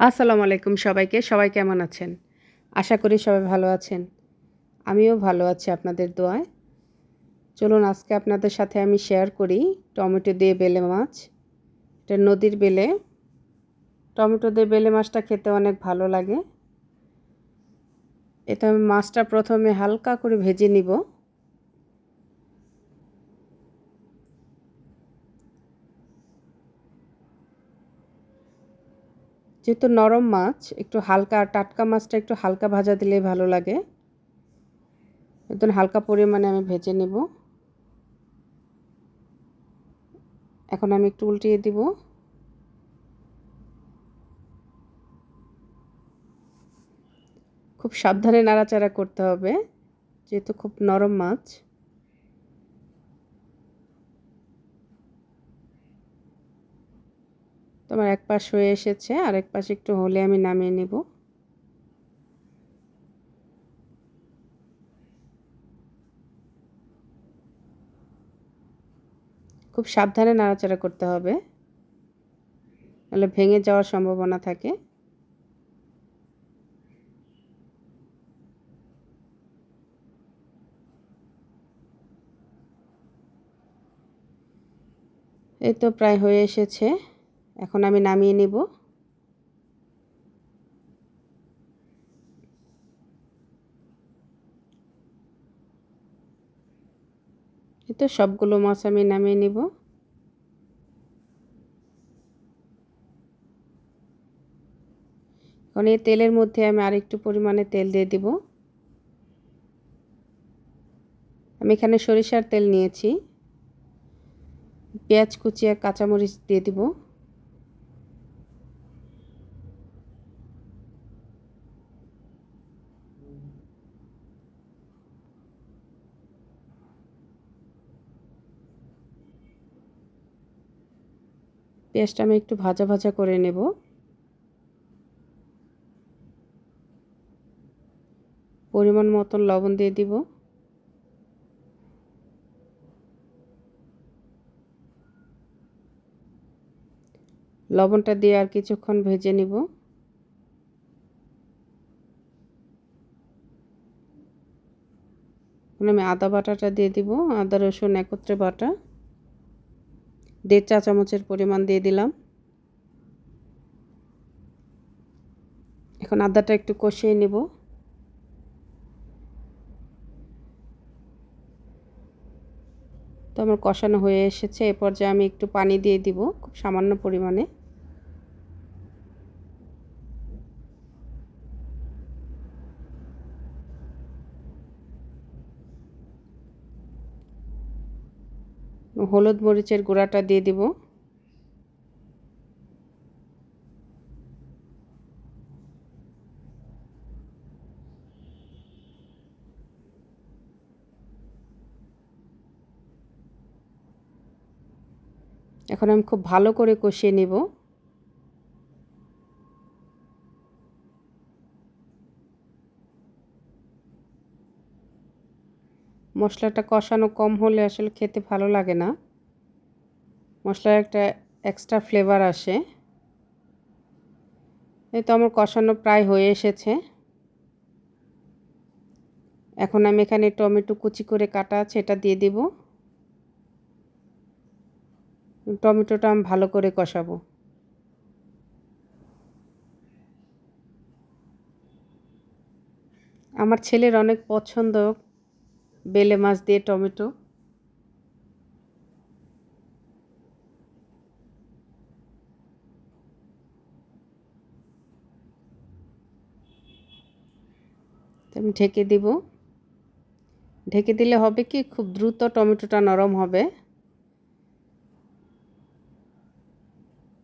আসসালামু আলাইকুম সবাইকে, সবাই কেমন আছেন? আশা করি সবাই ভালো আছেন। আমিও ভালো আছি আপনাদের দোয়ায়। চলুন, আজকে আপনাদের সাথে আমি শেয়ার করি টমেটো দিয়ে বেলে মাছ। এটা নদীর বেলে। টমেটো দিয়ে বেলে মাছটা খেতে অনেক ভালো লাগে। এটা আমি মাছটা প্রথমে হালকা করে ভেজে নিব। যেহেতু নরম মাছ, একটু হালকা টাটকা মাছটা একটু হালকা ভাজা দিলেই ভালো লাগে। একদম হালকা পরিমাণে আমি ভেজে নেব। এখন আমি একটু উল্টিয়ে দিব। খুব সাবধানে নাড়াচাড়া করতে হবে, যেহেতু খুব নরম মাছ। তোমার এক পাশ হয়ে এসেছে আর এক পাশ একটু হলে আমি নামিয়ে নেব। খুব সাবধানে নাড়াচাড়া করতে হবে, নাহলে ভেঙে যাওয়ার সম্ভাবনা থাকে। এই তো প্রায় হয়ে এসেছে। এখন আমি নামিয়ে নিব। তো সবগুলো মাছ আমি নামিয়ে নেব। এখন এই তেলের মধ্যে আমি আরেকটু পরিমাণে তেল দিয়ে দিব। আমি এখানে সরিষার তেল নিয়েছি। পেঁয়াজ কুচিয়া কাঁচামরিচ দিয়ে দিব। পেঁয়াজটা আমি একটু ভাজা ভাজা করে নেব। পরিমাণ মতন লবণ দিয়ে দিব। লবণটা দিয়ে আর কিছুক্ষণ ভেজে নিব। আমি আদা বাটাটা দিয়ে দিব, আদা রসুন একত্রে বাটা। দেড় চা চামচের পরিমাণ দিয়ে দিলাম। এখন আদাটা একটু কষিয়ে নেব। তো আমার কষানো হয়ে এসেছে, এ পর্যায়ে আমি একটু পানি দিয়ে দিব খুব সামান্য পরিমাণে। হলুদ মরিচের গুঁড়াটা দিয়ে দিব। এখন আমি খুব ভালো করে কষিয়ে নেব। মশলাটা কষানো কম হলে আসলে খেতে ভালো লাগে না। মশলার একটা এক্সট্রা ফ্লেভার আসে। এই তো আমার কষানো প্রায় হয়ে এসেছে। এখন আমি এখানে টমেটো কুচি করে কাটা আছে, এটা দিয়ে দিব। টমেটোটা আমি ভালো করে কষাবো। আমার ছেলের অনেক পছন্দ বেলে মাছ দিয়ে টমেটো। আমি ঢেকে দিব। ঢেকে দিলে হবে কি, খুব দ্রুত টমেটোটা নরম হবে।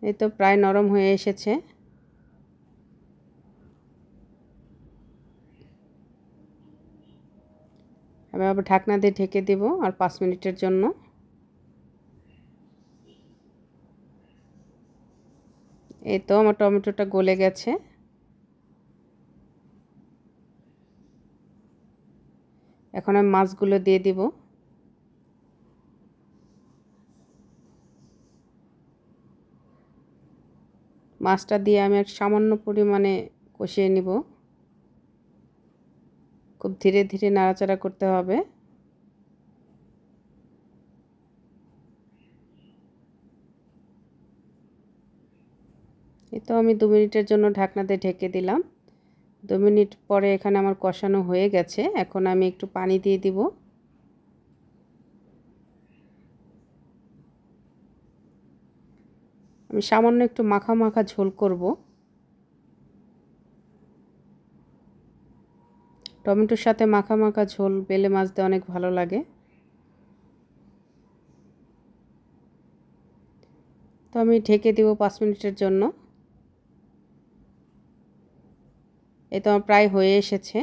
এই তো প্রায় নরম হয়ে এসেছে। আমি আবার ঢাকনা দিয়ে ঢেকে দেব আর পাঁচ মিনিটের জন্য। এই তো আমার টমেটোটা গলে গেছে। এখন আমি মাছগুলো দিয়ে দিব। মাছটা দিয়ে আমি এক সামান্য পরিমাণে কষিয়ে নিব। খুব ধীরে ধীরে নাড়াচাড়া করতে হবে। তো আমি দু মিনিটের জন্য ঢাকনাতে ঢেকে দিলাম। দু মিনিট পরে এখানে আমার কষানো হয়ে গেছে। এখন আমি একটু পানি দিয়ে দিব। আমি সামান্য একটু মাখা মাখা ঝোল করব। টমেটোর সাথে মাখা মাখা ঝোল, বেলে মাছতে অনেক ভালো লাগে। তো আমি ঢেকে দিব পাঁচ মিনিটের জন্য। এ তো আমার প্রায় হয়ে এসেছে।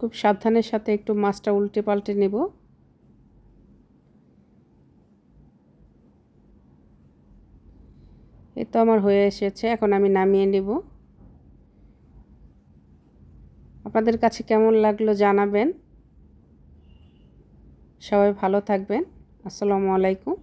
খুব সাবধানের সাথে একটু মাছটা উল্টে পাল্টে নেব। তো আমার হয়ে এসেছে, এখন আমি নামিয়ে নেব। আপনাদের কাছে কেমন লাগল জানাবেন। সবাই ভালো থাকবেন। আসসালামু আলাইকুম।